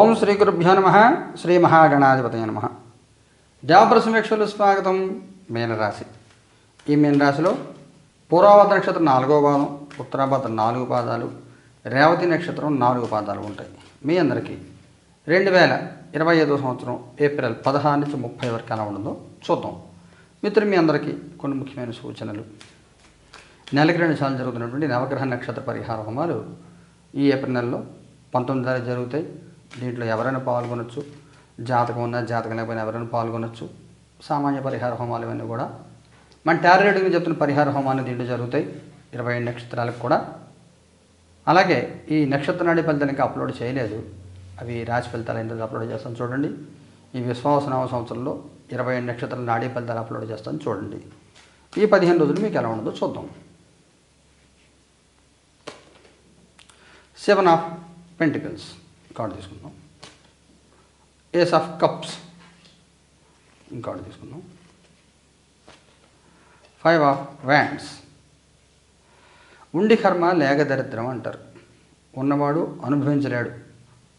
ఓం శ్రీ గురుభ్యో నమ శ్రీ మహాగణాధిపతయ నమ. జాపర సమీక్షలు స్వాగతం మీనరాశి ఈ మీనరాశిలో పూర్వాభద్ర నక్షత్రం నాలుగో పాదం ఉత్తరాభద్ర నాలుగు పాదాలు రేవతి నక్షత్రం నాలుగు పాదాలు ఉంటాయి. మీ అందరికీ రెండు వేల ఇరవై ఐదో సంవత్సరం ఏప్రిల్ పదహారు నుంచి ముప్పై వరకు ఎలా ఉండదో చూద్దాం. మిత్రులు మీ అందరికీ కొన్ని ముఖ్యమైన సూచనలు. నెలకి రెండు సార్లు జరుగుతున్నటువంటి నవగ్రహ నక్షత్ర పరిహార హోమాలు ఈ ఏప్రిల్ నెలలో పంతొమ్మిది తారీఖు జరుగుతాయి. దీంట్లో ఎవరైనా పాల్గొనొచ్చు. జాతకం ఉన్నా జాతకం లేకపోయినా ఎవరైనా పాల్గొనొచ్చు. సామాన్య పరిహార హోమాలు ఇవన్నీ కూడా. మన టారో రీడింగ్ చెప్తున్న పరిహార హోమాలు దీంట్లో జరుగుతాయి. ఇరవై ఏడు నక్షత్రాలకు కూడా. అలాగే ఈ నక్షత్ర నాడి ఫలితాలు ఇంకా అప్లోడ్ చేయలేదు. అవి రాశి ఫలితాలు ఎందుకు అప్లోడ్ చేస్తాను చూడండి. ఈ విశ్వాసనామ సంవత్సరంలో ఇరవై ఏడు నక్షత్రాల నాడీ ఫలితాలు అప్లోడ్ చేస్తాను చూడండి. ఈ పదిహేను రోజులు మీకు ఎలా ఉండదో చూద్దాం. Seven of pentacles. కార్డు తీసుకుందాం. ఏస్ ఆఫ్ కప్స్ ఇంకాడు తీసుకుందాం. ఫైవ్ ఆఫ్ వ్యాండ్స్ ఉండి కర్మ లేక దరిద్రం అంటారు. ఉన్నవాడు అనుభవించలేడు.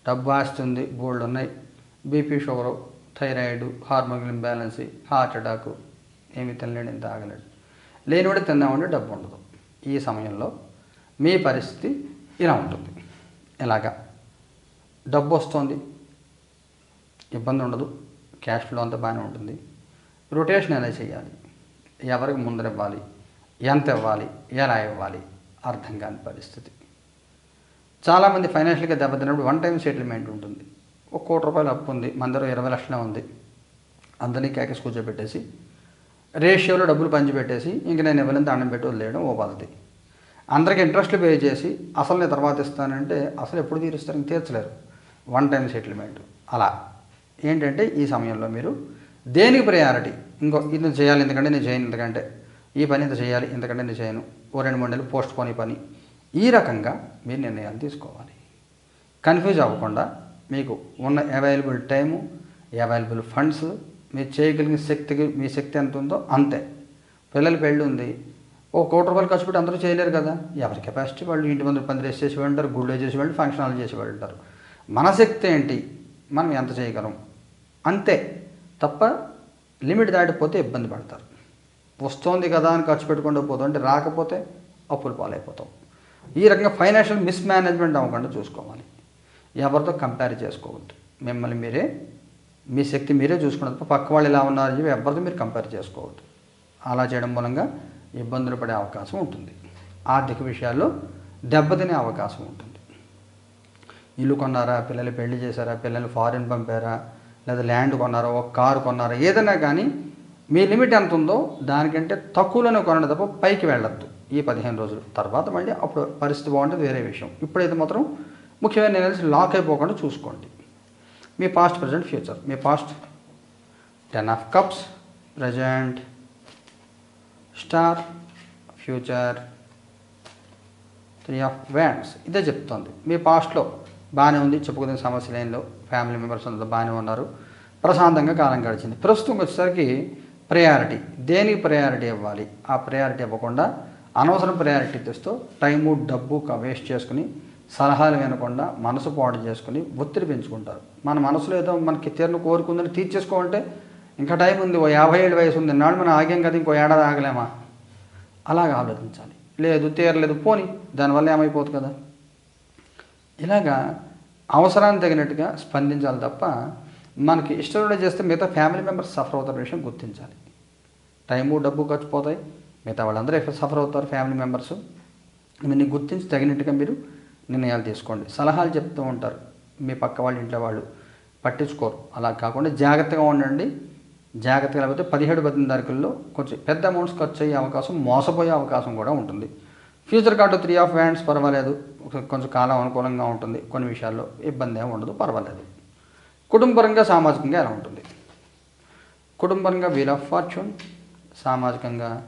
డబ్బు ఆస్తి ఉంది ఉన్నాయి. BP sugar thyroid hormone imbalance heart attack ఏమి తినలేడు ఇంత ఆగలేడు. లేనివాడు తిందామంటే డబ్బు ఉండదు. ఈ సమయంలో మీ పరిస్థితి ఇలా ఉంటుంది. ఎలాగా డబ్బు వస్తుంది. ఇబ్బంది ఉండదు. క్యాష్ ఫ్లో అంతా బాగానే ఉంటుంది. రొటేషన్ ఎలా చేయాలి? ఎవరికి ముందర ఇవ్వాలి? ఎంత ఇవ్వాలి? ఎలా ఇవ్వాలి? అర్థం కాని పరిస్థితి. చాలామంది ఫైనాన్షియల్గా దెబ్బతిన్నప్పుడు వన్ టైం సెటిల్మెంట్ ఉంటుంది. ఒక కోటి రూపాయలు అప్పు ఉంది. మన దగ్గర ఇరవై లక్షలే ఉంది. అందరినీ కేకేసి కూర్చోబెట్టేసి రేషియోలో డబ్బులు పంచిపెట్టేసి ఇంక నేను ఇవ్వలేని దండం పెట్టి వదిలేయడం ఓ పద్ధతి అందరికి ఇంట్రెస్ట్లు పే చేసి అసలు నేను తర్వాత ఇస్తానంటే అసలు ఎప్పుడు తీరుస్తారు? తీర్చలేరు. One time settlement. అలా. ఏంటంటే ఈ సమయంలో మీరు దేనికి ప్రయారిటీ ఇంకో ఇది చేయాలి ఎందుకంటే నేను చేయను ఎందుకంటే. ఈ పని ఇంత చేయాలి ఎందుకంటే నేను చేయను. ఓ రెండు మూడు నెలలు పోస్ట్ పోని పని. ఈ రకంగా మీరు నిర్ణయాలు తీసుకోవాలి. కన్ఫ్యూజ్ అవ్వకుండా మీకు ఉన్న అవైలబుల్ టైము అవైలబుల్ ఫండ్స్ మీరు చేయగలిగిన శక్తికి మీ శక్తి ఎంత ఉందో అంతే. పిల్లల పెళ్ళి ఉంది. ఓ కోటి రూపాయలు ఖర్చు పెట్టి అందరూ చేయలేరు కదా. ఎవరి కెపాసిటీ వాళ్ళు ఇంటి ముందు పని చేసి చేసి ఉంటారు గుళ్ళో చేసేవాళ్ళు ఫంక్షన్ హాల్ చేసేవాళ్ళు ఉంటారు మన శక్తి ఏంటి? మనం ఎంత చేయగలం? అంతే తప్ప లిమిట్ దాటిపోతే ఇబ్బంది పడతారు. వస్తోంది కదా అని ఖర్చు పెట్టుకుంటూ పోతాం. అంటే రాకపోతే అప్పులు పాలైపోతాం. ఈ రకంగా ఫైనాన్షియల్ మిస్ మేనేజ్మెంట్ అవ్వకుండా చూసుకోవాలి. ఎవరితో కంపేర్ చేసుకోవద్దు. మిమ్మల్ని మీరే మీ శక్తి మీరే చూసుకున్నది తప్ప పక్క వాళ్ళు ఎలా ఉన్నారని చెప్పి ఎవరితో మీరు కంపేర్ చేసుకోవద్దు. అలా చేయడం మూలంగా ఇబ్బందులు పడే అవకాశం ఉంటుంది. ఆర్థిక విషయాల్లో దెబ్బతినే అవకాశం ఉంటుంది. ఇల్లు కొన్నారా పిల్లలు పెళ్ళి చేశారా పిల్లలు ఫారిన్ పంపారా లేదా ల్యాండ్ కొన్నారా ఒక కారు కొన్నారా ఏదైనా కానీ మీ లిమిట్ ఎంత ఉందో దానికంటే తక్కువలోనే కొనడం తప్ప పైకి వెళ్ళొద్దు. ఈ పదిహేను రోజులు. తర్వాత మళ్ళీ అప్పుడు పరిస్థితి బాగుంటుంది వేరే విషయం. ఇప్పుడైతే మాత్రం ముఖ్యమైన నిర్ణయాలు లాక్ అయిపోకుండా చూసుకోండి. మీ past present future me past ten of cups present star future three of wands ఇదే చెప్తోంది. మీ పాస్ట్లో బాగానే ఉంది. చెప్పుకునే సమస్య లేనిలో ఫ్యామిలీ మెంబర్స్ అంతా బాగానే ఉన్నారు. ప్రశాంతంగా కాలం గడిచింది. ప్రస్తుతం వచ్చేసరికి ప్రయారిటీ. దేనికి ప్రయారిటీ ఇవ్వాలి? ఆ ప్రయారిటీ ఇవ్వకుండా అనవసరం ప్రయారిటీ తెస్తూ టైము డబ్బు వేస్ట్ చేసుకుని సలహాలు వినకుండా మనసు పాడు చేసుకుని ఒత్తిడి పెంచుకుంటారు. మన మనసులో ఏదో మనకి తీరును కోరుకుందని తీర్చేసుకోవాలంటే ఇంకా టైం ఉంది. ఓ యాభై ఏడు వయసు ఉంది. నాడు మనం ఆగాం కదా ఇంకో ఏడాది ఆగలేమా? అలాగ ఆలోచించాలి. లేదు తీరలేదు పోని. దానివల్ల ఏమైపోతుంది కదా? ఇలాగా అవసరానికి తగినట్టుగా స్పందించాలి తప్ప మనకి ఇష్టంలో చేస్తే మిగతా ఫ్యామిలీ మెంబర్స్ సఫర్ అవుతారు విషయం గుర్తించాలి. టైము డబ్బు ఖర్చు పోతాయి. మిగతా వాళ్ళందరూ సఫర్ అవుతారు ఫ్యామిలీ మెంబర్స్. మీరు గుర్తించి తగినట్టుగా మీరు నిర్ణయాలు తీసుకోండి. సలహాలు చెప్తూ ఉంటారు. మీ పక్క వాళ్ళ ఇంట్లో వాళ్ళు పట్టించుకోరు. అలా కాకుండా జాగ్రత్తగా ఉండండి. జాగ్రత్తగా లేకపోతే పదిహేడు పద్దెనిమిది తారీఖుల్లో కొంచెం పెద్ద అమౌంట్స్ ఖర్చు అయ్యే అవకాశం మోసపోయే అవకాశం కూడా ఉంటుంది. Future card three of hands పర్వాలేదు. కొంచెం కాలం అనుకూలంగా ఉంటుంది. కొన్ని విషయాల్లో ఇబ్బంది ఏమి ఉండదు పర్వాలేదు. కుటుంబపరంగా సామాజికంగా ఎలా ఉంటుంది? కుటుంబపరంగా వీల్ ఆఫ్ ఫార్చ్యూన్ సామాజికంగా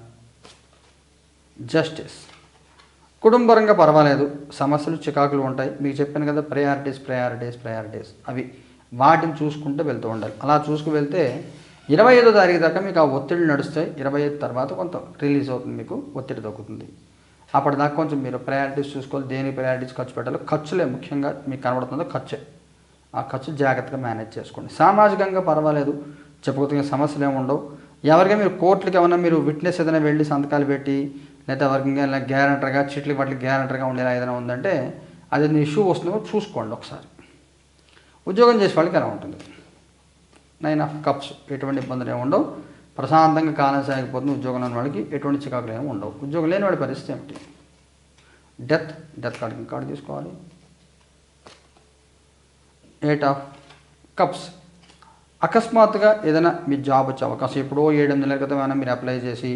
జస్టిస్. కుటుంబపరంగా పర్వాలేదు సమస్యలు చికాకులు ఉంటాయి. మీకు చెప్పాను కదా ప్రయారిటీస్ ప్రయారిటీస్ ప్రయారిటీస్ అవి వాటిని చూసుకుంటూ వెళ్తూ ఉండాలి. అలా చూసుకు వెళ్తే ఇరవై ఐదో తారీఖు దాకా మీకు ఆ ఒత్తిడి నడుస్తాయి. ఇరవై ఐదు తర్వాత కొంత రిలీజ్ అవుతుంది మీకు ఒత్తిడి దక్కుతుంది అప్పటిదాకా కొంచెం మీరు ప్రయారిటీస్ చూసుకోవాలి దేని ప్రయారిటీస్ ఖర్చు పెట్టాలి. ఖర్చులే ముఖ్యంగా మీకు కనబడుతుందో ఖర్చే. ఆ ఖర్చు జాగ్రత్తగా మేనేజ్ చేసుకోండి. సామాజికంగా పర్వాలేదు. చెప్పుకోతున్న సమస్యలు ఏమి ఉండవు. ఎవరికైనా మీరు కోర్టులకు ఏమైనా మీరు విట్నెస్ ఏదైనా వెళ్ళి సంతకాలు పెట్టి లేదా ఎవరికి గ్యారంటర్గా చిట్లకి వాటికి గ్యారంటర్గా ఉండేలా ఏదైనా ఉందంటే అది ఇష్యూ వస్తుందో చూసుకోండి ఒకసారి. ఉద్యోగం చేసే వాళ్ళకి ఎలా ఉంటుంది? నైన్ ఆఫ్ కప్స్ ఎటువంటి ఇబ్బందులు ఏమి ఉండవు. ప్రశాంతంగా కాలం సాగిపోతుంది ఉద్యోగం లేని వాళ్ళకి ఎటువంటి చికాకులు ఏమి ఉండవు. ఉద్యోగం లేని వాడి పరిస్థితి ఏమిటి? డెత్ డెత్ కార్డు కార్డు తీసుకోవాలి. ఎయిట్ ఆఫ్ కప్స్ అకస్మాత్తుగా ఏదైనా మీ జాబ్ వచ్చే అవకాశం ఎప్పుడో ఏడు నెలల క్రితం ఏమైనా మీరు అప్లై చేసి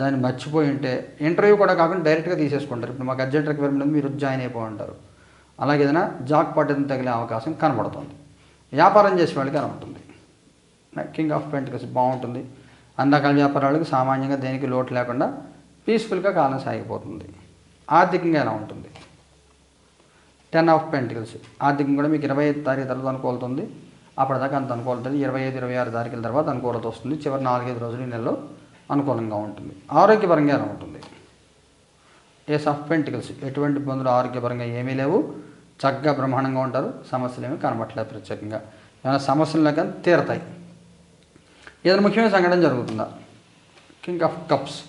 దాన్ని మర్చిపోయి ఉంటే ఇంటర్వ్యూ కూడా కాకుండా డైరెక్ట్గా తీసేసుకుంటారు. ఇప్పుడు మాకు అర్జెంట్ రిక్వైర్మెంట్ ఉంది మీరు జాయిన్ అయిపోంటారు అలాగే ఏదైనా జాక్ పట్టడం తగిలే అవకాశం కనబడుతుంది. వ్యాపారం చేసే వాళ్ళకి కనబడుతుంది. కింగ్ ఆఫ్ పెయింట్ కలిసి బాగుంటుంది. అందకాల వ్యాపారాలకు సామాన్యంగా దేనికి లోటు లేకుండా పీస్ఫుల్గా కాలం సాగిపోతుంది. ఆర్థికంగా ఎలా ఉంటుంది? టెన్ ఆఫ్ పెంటికల్స్ ఆర్థికంగా కూడా మీకు ఇరవై ఐదు తారీఖు తర్వాత అనుకూలతుంది. అప్పటిదాకా అంత అనుకూలత ఇరవై ఐదు ఇరవై ఆరు తారీఖుల తర్వాత అనుకూలత వస్తుంది. చివరి నాలుగైదు రోజులు నెలలో అనుకూలంగా ఉంటుంది. ఆరోగ్యపరంగా ఎలా ఉంటుంది? ఏస్ ఆఫ్ పెంటికల్స్ ఎటువంటి ఇబ్బందులు ఆరోగ్యపరంగా ఏమీ లేవు. చక్కగా బ్రహ్మాండంగా ఉంటారు. సమస్యలు ఏమీ కనబట్టలేదు ప్రత్యేకంగా. ఏమైనా సమస్యలు కానీ తీరతాయి. ఏదైనా ముఖ్యమైన సంఘటన జరుగుతుందా? కింగ్ ఆఫ్ కప్స్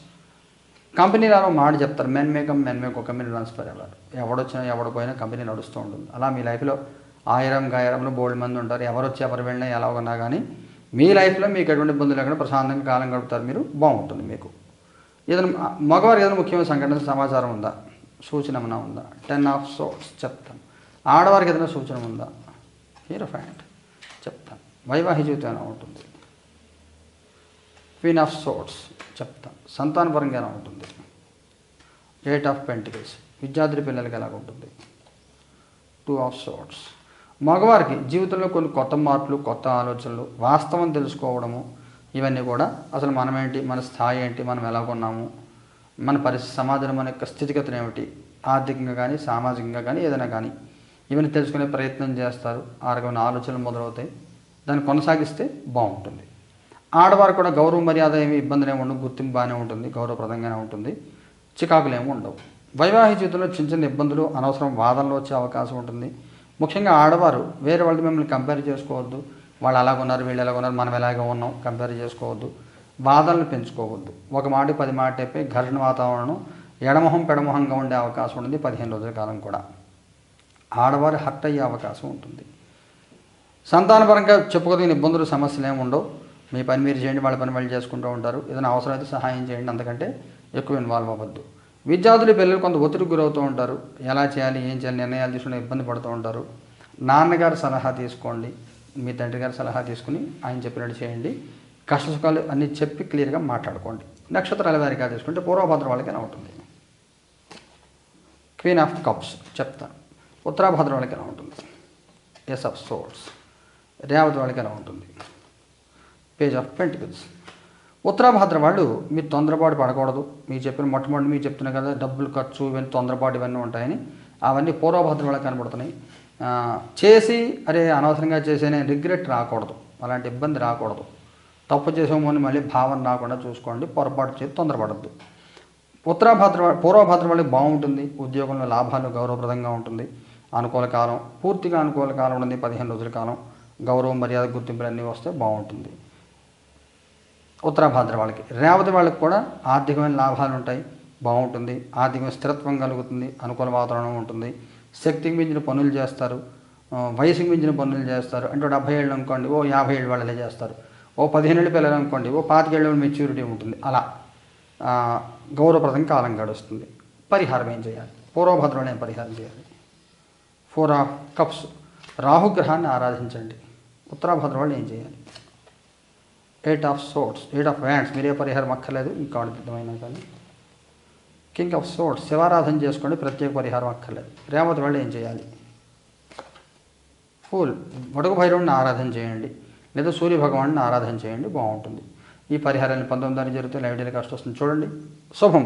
కంపెనీలు అలా మాట చెప్తారు మెన్ మేకం మెన్ మేక్ ఒక కంపెనీ ట్రాన్స్ఫర్ ఫర్ ఎవడొచ్చినా ఎవడపోయినా కంపెనీ నడుస్తూ ఉంటుంది. అలా మీ లైఫ్లో ఆయిరం గాయరంలో బోల్డ్ మంది ఉంటారు. ఎవరు వచ్చి ఎవరు వెళ్ళినా ఎలా ఉన్నా కానీ మీ లైఫ్లో మీకు ఎటువంటి ఇబ్బందులు లేకుండా ప్రశాంతంగా కాలం గడుపుతారు. మీరు బాగుంటుంది మీకు. ఏదైనా మగవారికి ఏదైనా ముఖ్యమైన సంఘటన సమాచారం ఉందా? సూచన ఏమైనా ఉందా? టెన్ ఆఫ్ సోట్స్ చెప్తాను ఆడవారికి ఏదైనా సూచన ఉందా? హీరో ఫ్యాంట్ చెప్తాను వైవాహిక జీవితం ఎలా ఉంటుంది? క్వీన్ ఆఫ్ సోట్స్ చెప్తాం. సంతానపరంగా ఎలా ఉంటుంది? ఎయిట్ ఆఫ్ పెంటికల్స్ విద్యార్థి పిల్లలకి ఎలా ఉంటుంది? టూ ఆఫ్ సోట్స్ మగవారికి జీవితంలో కొన్ని కొత్త మార్పులు కొత్త ఆలోచనలు వాస్తవం తెలుసుకోవడము ఇవన్నీ కూడా అసలు మనమేంటి మన స్థాయి ఏంటి మనం ఎలా కొన్నాము మన పరిస్థితి సమాజంలో మన యొక్క స్థితిగతులు ఏమిటి ఆర్థికంగా కానీ సామాజికంగా కానీ ఏదైనా కానీ ఇవన్నీ తెలుసుకునే ప్రయత్నం చేస్తారు. ఆ రకమైన ఆలోచనలు మొదలవుతాయి. దాన్ని కొనసాగిస్తే బాగుంటుంది. ఆడవారు కూడా గౌరవ మర్యాద ఏమి ఇబ్బందులు ఏమి ఉండవు గుర్తింపు బాగానే ఉంటుంది గౌరవప్రదంగానే ఉంటుంది చికాకులు ఏమి ఉండవు. వైవాహిక జీవితంలో చిన్న చిన్న ఇబ్బందులు అనవసరం వాదనలు వచ్చే అవకాశం ఉంటుంది. ముఖ్యంగా ఆడవారు వేరే వాళ్ళతో మిమ్మల్ని కంపేర్ చేసుకోవద్దు. వాళ్ళు అలాగ ఉన్నారు వీళ్ళు ఎలాగ ఉన్నారు మనం ఎలాగ ఉన్నాం కంపేర్ చేసుకోవద్దు. వాదనలు పెంచుకోవద్దు. ఒక మాట పది మాట చెప్పి ఘర్షణ వాతావరణం ఎడమొహం పెడమొహంగా ఉండే అవకాశం ఉంటుంది పదిహేను రోజుల కాలం కూడా. ఆడవారు హర్ట్ అయ్యే అవకాశం ఉంటుంది. సంతానపరంగా చెప్పుకోదగిన ఇబ్బందులు సమస్యలు ఏమి ఉండవు. మీ పని మీరు చేయండి వాళ్ళ పని వాళ్ళు చేసుకుంటూ ఉంటారు. ఏదైనా అవసరమైతే సహాయం చేయండి అంతకంటే ఎక్కువ ఇన్వాల్వ్ అవ్వద్దు. విద్యార్థులు పిల్లలు కొంత ఒత్తిడికి గురవుతూ ఉంటారు. ఎలా చేయాలి ఏం చేయాలి నిర్ణయాలు తీసుకుంటే ఇబ్బంది పడుతూ ఉంటారు. నాన్నగారి సలహా తీసుకోండి. మీ తండ్రి గారి సలహా తీసుకుని ఆయన చెప్పినట్టు చేయండి. కష్ట సుఖాలు అన్నీ చెప్పి క్లియర్గా మాట్లాడుకోండి. నక్షత్రాల వారిగా తీసుకుంటే పూర్వభద్ర వాళ్ళకి ఎలా ఉంటుంది. క్వీన్ ఆఫ్ కప్స్ చెప్తాను ఉత్తరాభద్ర వాళ్ళకి ఎలా ఉంటుంది. ఎస్ ఆఫ్ సోర్స్ రేవతి వాళ్ళకి ఎలా ఉంటుంది. Page of pentacles. ఉత్తరాభద్ర వాళ్ళు మీరు తొందరపాటు పడకూడదు. మీరు చెప్పిన మొట్టమొదటి మీరు చెప్తున్నా కదా డబ్బులు ఖర్చు ఇవన్నీ తొందరపాటు ఇవన్నీ ఉంటాయని. అవన్నీ పూర్వభద్ర వాళ్ళకి కనబడుతున్నాయి. చేసి అరే అనవసరంగా చేసేనే రిగ్రెట్ రాకూడదు. అలాంటి ఇబ్బంది రాకూడదు. తప్పు చేసాము అని మళ్ళీ భావన రాకుండా చూసుకోండి. పొరపాటు చేసి తొందరపడద్దు. ఉత్తరాభద్ర పూర్వభద్ర వాళ్ళకి బాగుంటుంది. ఉద్యోగంలో లాభాలు గౌరవప్రదంగా ఉంటుంది. అనుకూల కాలం పూర్తిగా అనుకూల కాలం ఉంది పదిహేను రోజుల కాలం గౌరవం మర్యాద గుర్తింపులు అన్నీ వస్తే బాగుంటుంది. ఉత్తరాభాద్ర వాళ్ళకి. రేవతి వాళ్ళకి కూడా ఆర్థికమైన లాభాలు ఉంటాయి. బాగుంటుంది. ఆర్థికమైన స్థిరత్వం కలుగుతుంది. అనుకూల వాతావరణం ఉంటుంది. శక్తికి మించిన పనులు చేస్తారు. వయసుకి మించిన పనులు చేస్తారు. అంటే డెబ్బై ఏళ్ళు అనుకోండి ఓ యాభై ఏళ్ళు వాళ్ళే చేస్తారు. ఓ పదిహేను ఏళ్ళు పిల్లలు అనుకోండి ఓ పాతికేళ్ళ మెచ్యూరిటీ ఉంటుంది. అలా గౌరవప్రదం కాలం గడుస్తుంది. పరిహారం ఏం చేయాలి? పూర్వభద్రలో పరిహారం చేయాలి? Four of cups. రాహుగ్రహాన్ని ఆరాధించండి. ఉత్తరాభద్ర వాళ్ళు ఏం చేయాలి? Eight of swords eight of wands మీరే పరిహారం అక్కర్లేదు ఇంకా అద్భుతమైన కానీ. కింగ్ ఆఫ్ సోట్స్ శివారాధన చేసుకోండి ప్రత్యేక పరిహారం అక్కర్లేదు రేవతి వాళ్ళు ఏం చేయాలి? ఫూల్ మడుగు భైరవుడిని ఆరాధన చేయండి లేదా సూర్య భగవాన్ని ఆరాధన చేయండి బాగుంటుంది. ఈ పరిహారాన్ని పంతొమ్మిది తారీఖు జరిగితే లైవ్ డైలీ కాస్ట్ వస్తుంది చూడండి. శుభం